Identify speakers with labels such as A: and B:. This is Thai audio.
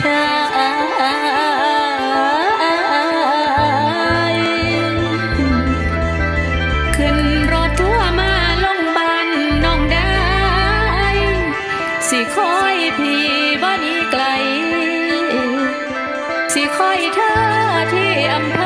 A: ชายขึ้นรถทั่วมาลงบ้านน้องได้ สิคอยพี่บ้านไกล สิคอยเธอที่อำเภอ